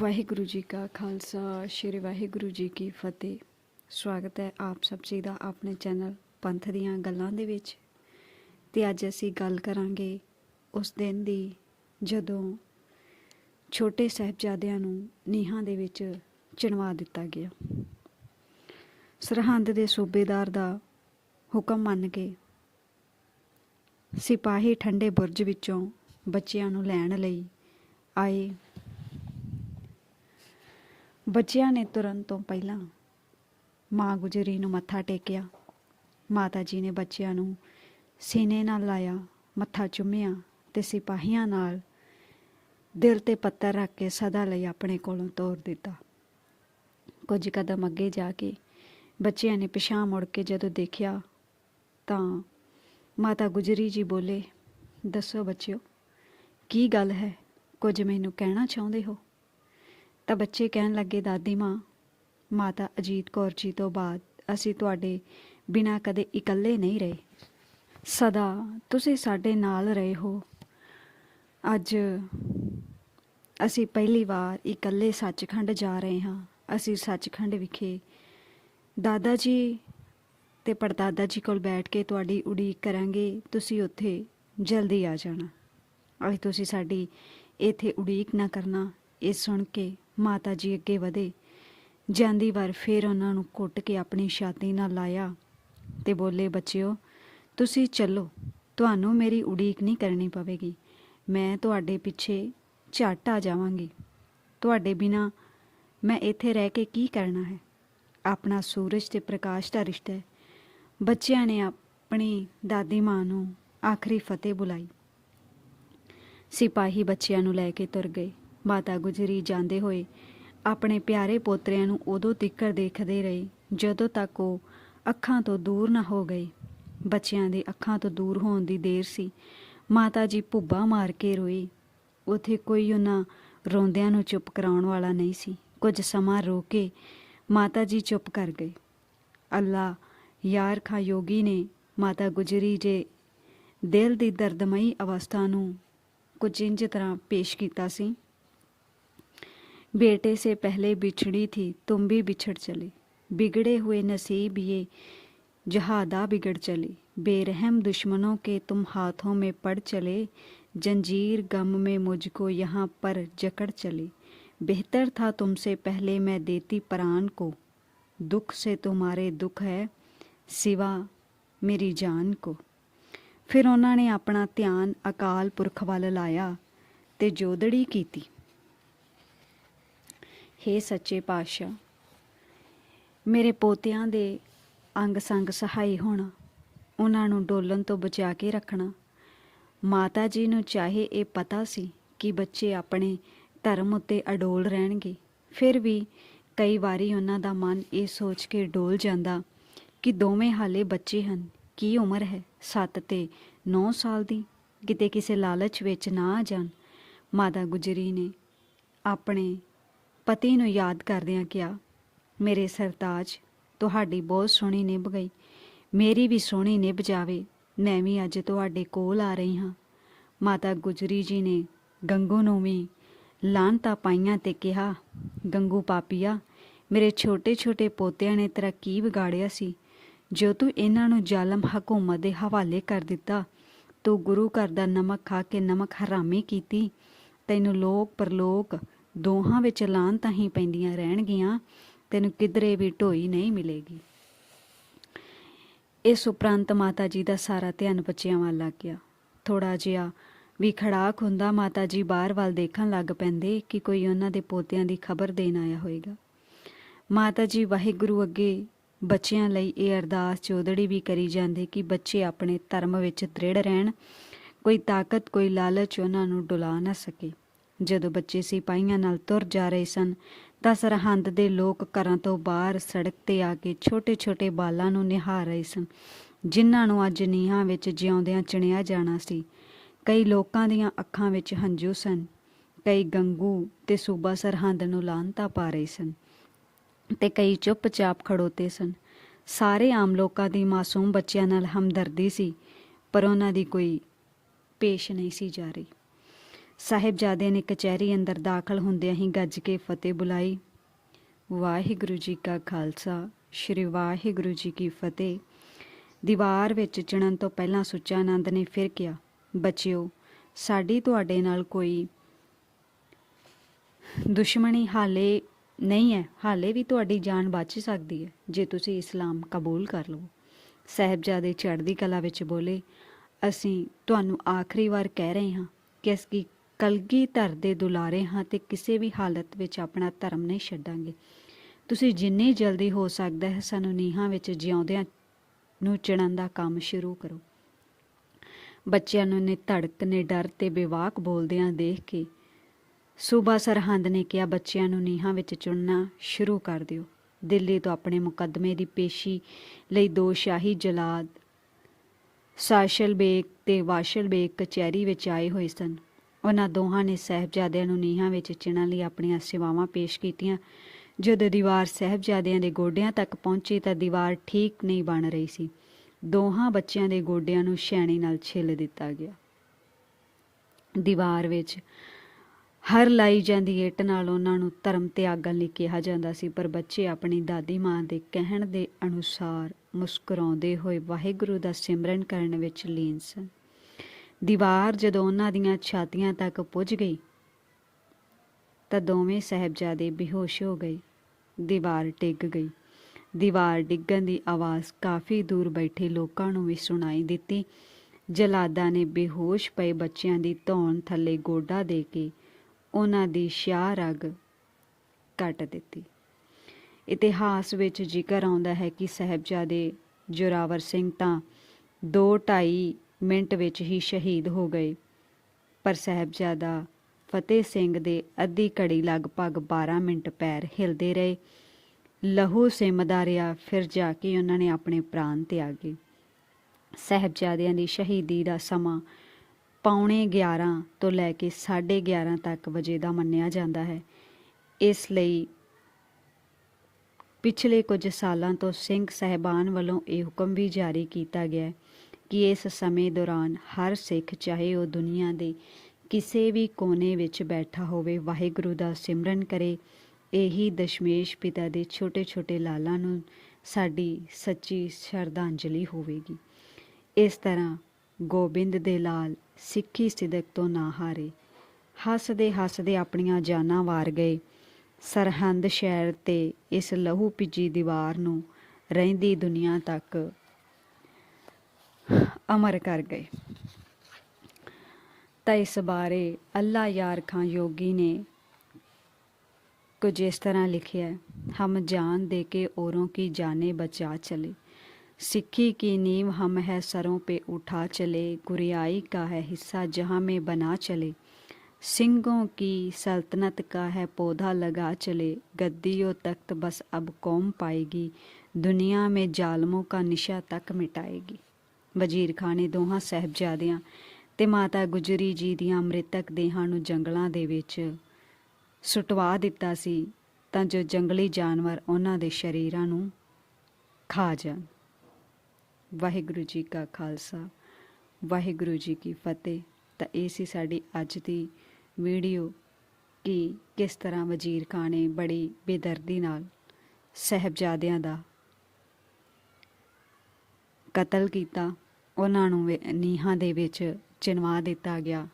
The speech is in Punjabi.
ਵਾਹਿਗੁਰੂ ਜੀ ਕਾ ਖਾਲਸਾ, ਸ਼੍ਰੀ ਵਾਹਿਗੁਰੂ ਜੀ ਕੀ ਫਤਿਹ। ਸਵਾਗਤ ਹੈ ਆਪ ਸਭ ਜੀ ਦਾ ਆਪਣੇ ਚੈਨਲ ਪੰਥ ਦੀਆਂ ਗੱਲਾਂ ਦੇ ਵਿੱਚ। ਤੇ ਅੱਜ ਅਸੀਂ ਗੱਲ ਕਰਾਂਗੇ ਉਸ ਦਿਨ ਦੀ ਜਦੋਂ ਛੋਟੇ ਸਾਹਿਬਜ਼ਾਦਿਆਂ ਨੂੰ ਨੀਹਾਂ ਦੇ ਵਿੱਚ ਚਿਣਵਾ ਦਿੱਤਾ ਗਿਆ। ਸਰਹੰਦ ਦੇ ਸੂਬੇਦਾਰ ਦਾ ਹੁਕਮ ਮੰਨ ਕੇ ਸਿਪਾਹੀ ਠੰਡੇ ਬੁਰਜ ਵਿੱਚੋਂ ਬੱਚਿਆਂ ਨੂੰ ਲੈਣ ਲਈ ਆਏ। ਬੱਚਿਆਂ ਨੇ ਤੁਰਨ ਤੋਂ ਪਹਿਲਾਂ ਮਾਂ ਗੁਜਰੀ ਨੂੰ ਮੱਥਾ ਟੇਕਿਆ। ਮਾਤਾ ਜੀ ਨੇ ਬੱਚਿਆਂ ਨੂੰ ਸੀਨੇ ਨਾਲ ਲਾਇਆ, ਮੱਥਾ ਚੁੰਮਿਆ ਤੇ ਸਿਪਾਹੀਆਂ ਨਾਲ ਦਿਲ ਤੇ ਪੱਤਰ ਰੱਖ ਕੇ ਸਦਾ ਲਈ ਆਪਣੇ ਕੋਲੋਂ ਤੋਰ ਦਿੱਤਾ। ਕੁਝ ਕਦਮ ਅੱਗੇ ਜਾ ਕੇ ਬੱਚਿਆਂ ਨੇ ਪਿਛਾਂਹ ਮੁੜ ਕੇ ਜਦੋਂ ਦੇਖਿਆ ਤਾਂ ਮਾਤਾ ਗੁਜਰੀ ਜੀ ਬੋਲੇ, ਦੱਸੋ ਬੱਚਿਓ, ਕੀ ਗੱਲ ਹੈ? ਕੁਝ ਮੈਨੂੰ ਕਹਿਣਾ ਚਾਹੁੰਦੇ ਹੋ? ਤਾਂ ਬੱਚੇ ਕਹਿਣ ਲੱਗੇ, ਦਾਦੀ ਮਾਂ, ਮਾਤਾ ਅਜੀਤ ਕੌਰ ਜੀ ਤੋਂ ਬਾਅਦ ਅਸੀਂ ਤੁਹਾਡੇ ਬਿਨਾਂ ਕਦੇ ਇਕੱਲੇ ਨਹੀਂ ਰਹੇ। ਸਦਾ ਤੁਸੀਂ ਸਾਡੇ ਨਾਲ ਰਹੇ ਹੋ। ਅੱਜ ਅਸੀਂ ਪਹਿਲੀ ਵਾਰ ਇਕੱਲੇ ਸੱਚਖੰਡ ਜਾ ਰਹੇ ਹਾਂ। ਅਸੀਂ ਸੱਚਖੰਡ ਵਿਖੇ ਦਾਦਾ ਜੀ ਤੇ ਪੜਦਾਦਾ ਜੀ ਕੋਲ ਬੈਠ ਕੇ ਤੁਹਾਡੀ ਉਡੀਕ ਕਰਾਂਗੇ। ਤੁਸੀਂ ਉੱਥੇ ਜਲਦੀ ਆ ਜਾਣਾ। ਅੱਜ ਤੁਸੀਂ ਸਾਡੀ ਇੱਥੇ ਉਡੀਕ ਨਾ ਕਰਨਾ। ਇਹ ਸੁਣ ਕੇ ਮਾਤਾ ਜੀ ਅੱਗੇ ਵਧੇ। ਜਾਂਦੀ ਵਾਰ ਫੇਰ ਉਹਨਾਂ ਨੂੰ ਕੁੱਟ ਕੇ ਆਪਣੀ ਛਾਤੀ ਨਾਲ ਲਾਇਆ ਤੇ ਬੋਲੇ, ਬੱਚਿਓ, ਤੁਸੀਂ ਚੱਲੋ। ਤੁਹਾਨੂੰ ਮੇਰੀ ਉਡੀਕ ਨਹੀਂ ਕਰਨੀ ਪਵੇਗੀ। ਮੈਂ ਤੁਹਾਡੇ ਪਿੱਛੇ ਝੱਟ ਆ ਜਾਵਾਂਗੀ। ਤੁਹਾਡੇ ਬਿਨਾ ਮੈਂ ਇੱਥੇ ਰਹਿ ਕੇ ਕੀ ਕਰਨਾ ਹੈ? ਆਪਣਾ ਸੂਰਜ ਤੇ ਪ੍ਰਕਾਸ਼ ਦਾ ਰਿਸ਼ਤਾ ਹੈ। ਬੱਚਿਆਂ ਨੇ ਆਪਣੀ ਦਾਦੀ ਮਾਂ ਨੂੰ ਆਖਰੀ ਫਤਿਹ ਬੁਲਾਈ। ਸਿਪਾਹੀ ਬੱਚਿਆਂ ਨੂੰ ਲੈ ਕੇ ਤੁਰ ਗਏ। ਮਾਤਾ ਗੁਜਰੀ ਜਾਂਦੇ ਹੋਏ ਆਪਣੇ ਪਿਆਰੇ ਪੋਤਰਿਆਂ ਨੂੰ ਉਦੋਂ ਤਿੱਕਰ ਦੇਖਦੇ ਰਹੇ, ਜਦੋਂ ਤੱਕ ਉਹ ਅੱਖਾਂ ਤੋਂ ਦੂਰ ਨਾ ਹੋ ਗਏ। ਬੱਚਿਆਂ ਦੇ ਅੱਖਾਂ ਤੋਂ ਦੂਰ ਹੋਣ ਦੀ ਦੇਰ ਸੀ। ਮਾਤਾ ਜੀ ਭੁੱਬਾ ਮਾਰ ਕੇ ਰੋਈ ਉਥੇ ਕੋਈ ਉਹਨਾਂ ਰੋਂਦਿਆਂ ਨੂੰ ਚੁੱਪ ਕਰਾਉਣ ਵਾਲਾ ਨਹੀਂ ਸੀ। ਕੁਝ ਸਮਾਂ ਰੋ ਕੇ ਮਾਤਾ ਜੀ ਚੁੱਪ ਕਰ ਗਏ। ਅੱਲਾ ਯਾਰ ਖਾਂ ਯੋਗੀ ਨੇ ਮਾਤਾ ਗੁਜਰੀ ਜੇ ਦਿਲ ਦੀ ਦਰਦਮਈ ਅਵਸਥਾ ਨੂੰ ਕੁਝ ਇੰਜ ਤਰ੍ਹਾਂ ਪੇਸ਼ ਕੀਤਾ ਸੀ। बेटे से पहले बिछड़ी थी तुम भी बिछड़ चले बिगड़े हुए नसीब ये जहादा बिगड़ चले बेरहम दुश्मनों के तुम हाथों में पड़ चले जंजीर गम में मुझको यहाँ पर जकड़ चले बेहतर था तुमसे पहले मैं देती प्राण को दुख से तुम्हारे दुख है सिवा ਮੇਰੀ ਜਾਨ ਕੋ ਫਿਰ ਉਹਨਾਂ ਨੇ ਆਪਣਾ ਧਿਆਨ ਅਕਾਲ ਪੁਰਖ ਵੱਲ ਲਾਇਆ ਤੇ ਜੋਦੜੀ ਕੀਤੀ ਹੇ ਸੱਚੇ ਪਾਤਸ਼ਾਹ, ਮੇਰੇ ਪੋਤਿਆਂ ਦੇ ਅੰਗ ਸੰਗ ਸਹਾਈ ਹੋਣਾ, ਉਹਨਾਂ ਨੂੰ ਡੋਲਣ ਤੋਂ ਬਚਾ ਕੇ ਰੱਖਣਾ। ਮਾਤਾ ਜੀ ਨੂੰ ਚਾਹੇ ਇਹ ਪਤਾ ਸੀ ਕਿ ਬੱਚੇ ਆਪਣੇ ਧਰਮ ਉੱਤੇ ਅਡੋਲ ਰਹਿਣਗੇ, ਫਿਰ ਵੀ ਕਈ ਵਾਰੀ ਉਹਨਾਂ ਦਾ ਮਨ ਇਹ ਸੋਚ ਕੇ ਡੋਲ ਜਾਂਦਾ ਕਿ ਦੋਵੇਂ ਹਾਲੇ ਬੱਚੇ ਹਨ, ਕੀ ਉਮਰ ਹੈ? 7 ਤੇ 9 ਸਾਲ ਦੀ, ਕਿਤੇ ਕਿਸੇ ਲਾਲਚ ਵਿੱਚ ਨਾ ਆ ਜਾਣ। ਮਾਤਾ ਗੁਜਰੀ ਨੇ ਆਪਣੇ ਪਤੀ ਨੂੰ ਯਾਦ ਕਰਦਿਆਂ ਕਿਹਾ, ਮੇਰੇ ਸਰਤਾਜ, ਤੁਹਾਡੀ ਬਹੁਤ ਸੋਹਣੀ ਨਿਭ ਗਈ। ਮੇਰੀ ਵੀ ਸੋਹਣੀ ਨਿਭ ਜਾਵੇ। ਮੈਂ ਵੀ ਅੱਜ ਤੁਹਾਡੇ ਕੋਲ ਆ ਰਹੀ ਹਾਂ। ਮਾਤਾ ਗੁਜਰੀ ਜੀ ਨੇ ਗੰਗੂ ਨੂੰ ਵੀ ਲਾਂਤਾ ਪਾਈਆਂ ਤੇ ਕਿਹਾ, ਗੰਗੂ ਪਾਪੀਆ, ਮੇਰੇ ਛੋਟੇ ਛੋਟੇ ਪੋਤਿਆਂ ਨੇ ਤੇਰਾ ਕੀ ਵਿਗਾੜਿਆ ਸੀ। ਜੋ ਤੂੰ ਇਹਨਾਂ ਨੂੰ ਜ਼ਾਲਮ ਹਕੂਮਤ ਦੇ ਹਵਾਲੇ ਕਰ ਦਿੱਤਾ, ਤੂੰ ਗੁਰੂ ਘਰ ਦਾ ਨਮਕ ਖਾ ਕੇ ਨਮਕ ਹਰਾਮੀ ਕੀਤੀ, ਤੈਨੂੰ ਲੋਕ ਪਰਲੋਕ ਦੋਹਾਂ ਵਿੱਚ ਲਾਂਤਾਂ ਹੀ ਪੈਂਦੀਆਂ ਰਹਿਣਗੀਆਂ, ਤੈਨੂੰ ਕਿਧਰੇ ਵੀ ਢੋਈ ਨਹੀਂ ਮਿਲੇਗੀ। ਇਸ ਉਪਰੰਤ ਮਾਤਾ ਜੀ ਦਾ ਸਾਰਾ ਧਿਆਨ ਬੱਚਿਆਂ ਵੱਲ ਲੱਗ ਗਿਆ। ਥੋੜਾ ਜਿਹਾ ਵੀ ਖੜਾਕ ਹੁੰਦਾ ਮਾਤਾ ਜੀ ਬਾਹਰ ਵੱਲ ਦੇਖਣ ਲੱਗ ਪੈਂਦੇ ਕਿ ਕੋਈ ਉਹਨਾਂ ਦੇ ਪੋਤਿਆਂ ਦੀ ਖਬਰ ਦੇਣ ਆਇਆ ਹੋਵੇਗਾ ਮਾਤਾ ਜੀ ਵਾਹਿਗੁਰੂ ਅੱਗੇ ਬੱਚਿਆਂ ਲਈ ਇਹ ਅਰਦਾਸ ਚੋਦੜੀ ਵੀ ਕਰੀ ਜਾਂਦੇ ਕਿ ਬੱਚੇ ਆਪਣੇ ਧਰਮ ਵਿੱਚ ਦ੍ਰਿੜ ਰਹਿਣ, ਕੋਈ ਤਾਕਤ, ਕੋਈ ਲਾਲਚ ਉਹਨਾਂ ਨੂੰ ਡੁਲਾ ਨਾ ਸਕੇ। ਜਦੋਂ ਬੱਚੇ ਸਿਪਾਹੀਆਂ ਨਾਲ ਤੁਰ ਜਾ ਰਹੇ ਸਨ, ਤਾਂ ਸਰਹੰਦ ਦੇ ਲੋਕ ਘਰਾਂ ਤੋਂ ਬਾਹਰ ਸੜਕ ਤੇ ਆ ਕੇ ਛੋਟੇ-ਛੋਟੇ ਬਾਲਾਂ ਨੂੰ ਨਿਹਾਰ ਰਹੇ ਸਨ, ਜਿਨ੍ਹਾਂ ਨੂੰ ਅੱਜ ਨੀਹਾਂ ਵਿੱਚ ਜਿਉਂਦਿਆਂ ਚਿਣਿਆ ਜਾਣਾ ਸੀ। ਕਈ ਲੋਕਾਂ ਦੀਆਂ ਅੱਖਾਂ ਵਿੱਚ ਹੰਝੂ ਸਨ, ਕਈ ਗੰਗੂ ਤੇ ਸੂਬਾ ਸਰਹੰਦ ਨੂੰ ਲਾਂਤਾ ਪਾ ਰਹੇ ਸਨ ਤੇ ਕਈ ਚੁੱਪਚਾਪ ਖੜੋਤੇ ਸਨ। ਸਾਰੇ ਆਮ ਲੋਕਾਂ ਦੀ ਮਾਸੂਮ ਬੱਚਿਆਂ ਨਾਲ ਹਮਦਰਦੀ ਸੀ, ਪਰ ਉਹਨਾਂ ਦੀ ਕੋਈ ਪੇਸ਼ ਨਹੀਂ ਸੀ ਜਾ ਰਹੀ। ਸਾਹਿਬਜ਼ਾਦੇ ਨੇ ਕਚਹਿਰੀ ਅੰਦਰ ਦਾਖਲ ਹੁੰਦਿਆਂ ਹੀ ਗੱਜ ਕੇ ਫਤਿਹ ਬੁਲਾਈ। ਵਾਹਿਗੁਰੂ ਜੀ ਕਾ ਖਾਲਸਾ, ਸ੍ਰੀ ਵਾਹਿਗੁਰੂ ਜੀ ਕੀ ਫਤਿਹ। ਦੀਵਾਰ ਵਿੱਚ ਚਿਣਨ ਤੋਂ ਪਹਿਲਾਂ ਸੁੱਚਾ ਆਨੰਦ ਨੇ ਫਿਰ ਕਿਹਾ, ਬੱਚਿਓ, ਸਾਡੀ ਤੁਹਾਡੇ ਨਾਲ ਕੋਈ ਦੁਸ਼ਮਣੀ ਹਾਲੇ ਨਹੀਂ ਹੈ। ਹਾਲੇ ਵੀ ਤੁਹਾਡੀ ਜਾਨ ਬਚ ਸਕਦੀ ਹੈ। ਜੇ ਤੁਸੀਂ ਇਸਲਾਮ ਕਬੂਲ ਕਰ ਲਵੋ। ਸਾਹਿਬਜ਼ਾਦੇ ਚੜ੍ਹਦੀ ਕਲਾ ਵਿੱਚ ਬੋਲੇ, ਅਸੀਂ ਤੁਹਾਨੂੰ ਆਖਰੀ ਵਾਰ ਕਹਿ ਰਹੇ ਹਾਂ ਕਿ ਅਸੀਂ ਕਲਗੀ ਧਰ ਦੇ ਦੁਲਾਰੇ ਹਾਂ ਤੇ ਕਿਸੇ ਵੀ ਹਾਲਤ ਵਿੱਚ ਆਪਣਾ ਧਰਮ ਨਹੀਂ ਛੱਡਾਂਗੇ। ਤੁਸੀਂ ਜਿੰਨੀ ਜਲਦੀ ਹੋ ਸਕਦਾ ਹੈ ਸਾਨੂੰ ਨੀਹਾਂ ਵਿੱਚ ਜਿਉਂਦਿਆਂ ਨੂੰ ਚਿਣਨ ਦਾ ਕੰਮ ਸ਼ੁਰੂ ਕਰੋ। ਬੱਚਿਆਂ ਨੂੰ ਨੇ ਧੜਕ, ਨੇ ਡਰ ਤੇ ਬੇਵਾਕ ਬੋਲਦਿਆਂ ਦੇਖ ਕੇ ਸੂਬਾ ਸਰਹੰਦ ਨੇ ਕਿਹਾ, ਬੱਚਿਆਂ ਨੂੰ ਨੀਹਾਂ ਵਿੱਚ ਚੁਣਨਾ ਸ਼ੁਰੂ ਕਰ ਦਿਓ। ਦਿੱਲੀ ਤੋਂ ਆਪਣੇ ਮੁਕੱਦਮੇ ਦੀ ਪੇਸ਼ੀ ਲਈ ਦੋ ਸ਼ਾਹੀ ਜਲਾਦ ਸਾਸ਼ਲ ਬੇਗ ਤੇ ਵਾਸ਼ਲ ਬੇਗ ਕਚਹਿਰੀ ਵਿੱਚ ਆਏ ਹੋਏ ਸਨ। ਉਹਨਾਂ ਦੋਹਾਂ ਨੇ ਸਹਿਬਜ਼ਾਦਿਆਂ ਨੂੰ ਨੀਹਾਂ ਵਿੱਚ ਚਿਣਨ ਲਈ ਆਪਣੀਆਂ ਸੇਵਾਵਾਂ ਪੇਸ਼ ਕੀਤੀਆਂ। ਜਦੋਂ ਦੀਵਾਰ ਸਹਿਬਜ਼ਾਦਿਆਂ ਦੇ ਗੋਡਿਆਂ ਤੱਕ ਪਹੁੰਚੀ ਤਾਂ ਦੀਵਾਰ ਠੀਕ ਨਹੀਂ ਬਣ ਰਹੀ ਸੀ। ਦੋਹਾਂ ਬੱਚਿਆਂ ਦੇ ਗੋਡਿਆਂ ਨੂੰ ਛੈਣੀ ਨਾਲ ਛਿੱਲ ਦਿੱਤਾ ਗਿਆ। ਦੀਵਾਰ ਵਿੱਚ ਹਰ ਲਾਈ ਜਾਂਦੀ ਇੱਟ ਨਾਲ ਉਹਨਾਂ ਨੂੰ ਧਰਮ ਤਿਆਗਣ ਲਈ ਕਿਹਾ ਜਾਂਦਾ ਸੀ, ਪਰ ਬੱਚੇ ਆਪਣੀ ਦਾਦੀ ਮਾਂ ਦੇ ਕਹਿਣ ਦੇ ਅਨੁਸਾਰ ਮੁਸਕਰਾਉਂਦੇ ਹੋਏ ਵਾਹਿਗੁਰੂ ਦਾ ਸਿਮਰਨ ਕਰਨ ਵਿੱਚ ਲੀਨ ਸਨ। ਦੀਵਾਰ ਜਦੋਂ ਉਹਨਾਂ ਦੀਆਂ ਛਾਤੀਆਂ ਤੱਕ ਪੁੱਜ ਗਈ, ਤਾਂ ਦੋਵੇਂ ਸਹਿਬਜ਼ਾਦੇ ਬੇਹੋਸ਼ ਹੋ ਗਏ, ਦੀਵਾਰ ਡਿੱਗ ਗਈ। ਦੀਵਾਰ ਡਿੱਗਣ ਦੀ ਆਵਾਜ਼ ਕਾਫੀ ਦੂਰ ਬੈਠੇ ਲੋਕਾਂ ਨੂੰ ਵੀ ਸੁਣਾਈ ਦਿੱਤੀ। ਜਲਾਦਾਂ ਨੇ ਬੇਹੋਸ਼ ਪਏ ਬੱਚਿਆਂ ਦੀ ਧੌਣ ਥੱਲੇ ਗੋਡਾ ਦੇ ਕੇ ਉਹਨਾਂ ਦੀ ਸ਼ਿਆ ਰਗ ਕੱਟ ਦਿੱਤੀ। ਇਤਿਹਾਸ ਵਿੱਚ ਜ਼ਿਕਰ ਆਉਂਦਾ ਹੈ ਕਿ ਸਹਿਬਜ਼ਾਦੇ ਜੋਰਾਵਰ ਸਿੰਘ ਤਾਂ 2.5 ਮਿੰਟ ਵਿੱਚ ਹੀ ਸ਼ਹੀਦ ਹੋ ਗਏ। ਪਰ ਸਹਿਬਜ਼ਾਦਾ ਫਤਿਹ ਸਿੰਘ ਦੇ ਅੱਧੀ ਘੜੀ ਲਗਭਗ 12 ਮਿੰਟ ਪੈਰ ਹਿਲਦੇ ਰਹੇ। ਲਹੂ ਸਿਮਦਾ ਰਿਹਾ, ਫਿਰ ਜਾ ਕੇ ਉਹਨਾਂ ਨੇ ਆਪਣੇ ਪ੍ਰਾਣ ਤਿਆਗੇ। ਸਹਿਬਜ਼ਾਦਿਆਂ ਦੀ ਸ਼ਹੀਦੀ ਦਾ ਸਮਾਂ ਪੌਣੇ 11 ਤੋਂ ਲੈ ਕੇ 11:30 ਤੱਕ ਵਜੇ ਦਾ ਮੰਨਿਆ ਜਾਂਦਾ ਹੈ। ਇਸ ਲਈ ਪਿਛਲੇ ਕੁਝ ਸਾਲਾਂ ਤੋਂ ਸਿੰਘ ਸਹਿਬਾਨ ਵੱਲੋਂ ਇਹ ਹੁਕਮ ਵੀ ਜਾਰੀ ਕੀਤਾ ਗਿਆ ਹੈ ਕਿ ਇਸ ਸਮੇਂ ਦੌਰਾਨ ਹਰ ਸਿੱਖ, ਚਾਹੇ ਉਹ ਦੁਨੀਆ ਦੇ ਕਿਸੇ ਵੀ ਕੋਨੇ ਵਿੱਚ ਬੈਠਾ ਹੋਵੇ, ਵਾਹਿਗੁਰੂ ਦਾ ਸਿਮਰਨ ਕਰੇ, ਇਹੀ ਦਸ਼ਮੇਸ਼ ਪਿਤਾ ਦੇ ਛੋਟੇ-ਛੋਟੇ ਲਾਲਾਂ ਨੂੰ ਸਾਡੀ ਸੱਚੀ ਸ਼ਰਧਾਂਜਲੀ ਹੋਵੇਗੀ। ਇਸ ਤਰ੍ਹਾਂ ਗੋਬਿੰਦ ਦੇ ਲਾਲ ਸਿੱਖੀ ਸਿਦਕ ਤੋਂ ਨਾ ਹਾਰੇ, ਹੱਸਦੇ ਹੱਸਦੇ ਆਪਣੀਆਂ ਜਾਨਾਂ ਵਾਰ ਗਏ। ਸਰਹੰਦ ਸ਼ਹਿਰ ਤੇ ਇਸ ਲਹੂ ਭਿੱਜੀ ਦੀਵਾਰ ਨੂੰ ਰਹਿੰਦੀ ਦੁਨੀਆ ਤੱਕ ਅਮਰ ਕਰ ਗਏ ਤਾਂ ਇਸ ਬਾਰੇ ਅੱਲਾ ਯਾਰ ਖਾਂ ਯੋਗੀ ਨੇ कुछ इस तरह लिखे है हम जान दे के औरों की जाने बचा चले सिक्खी की नींव हम है सरों पे उठा चले गुरियाई का है हिस्सा जहाँ में बना चले सिंगों की सल्तनत का है पौधा लगा चले गद्दियों तख्त बस अब कौम पाएगी दुनिया में जालमों का निशा तक मिटाएगी ਵਜ਼ੀਰ ਖਾਨ ਨੇ ਦੋਹਾਂ ਸਹਿਬਜ਼ਾਦਿਆਂ ਤੇ ਮਾਤਾ ਗੁਜਰੀ ਜੀ ਦੀਆਂ ਮ੍ਰਿਤਕ ਦੇਹਾਂ ਨੂੰ ਜੰਗਲਾਂ ਦੇ ਵਿੱਚ ਸੁਟਵਾ ਦਿੱਤਾ ਸੀ, ਤਾਂ ਜੋ ਜੰਗਲੀ ਜਾਨਵਰ ਉਹਨਾਂ ਦੇ ਸ਼ਰੀਰਾਂ ਨੂੰ ਖਾ ਜਾਣ। ਵਾਹਿਗੁਰੂ ਜੀ ਕਾ ਖਾਲਸਾ, ਵਾਹਿਗੁਰੂ ਜੀ ਕੀ ਫਤਿਹ। ਤਾਂ ਇਹ ਸੀ ਸਾਡੀ ਅੱਜ ਦੀ ਵੀਡੀਓ ਕਿ ਕਿਸ ਤਰ੍ਹਾਂ ਵਜ਼ੀਰ ਖਾਨ ਨੇ ਬੜੀ ਬੇਦਰਦੀ ਨਾਲ ਸਹਿਬਜ਼ਾਦਿਆਂ ਦਾ ਕਤਲ ਕੀਤਾ। ਉਹਨਾਂ ਨੂੰ ਨੀਹਾਂ ਦੇ ਵਿੱਚ ਚਿਣਵਾ ਦਿੱਤਾ ਗਿਆ।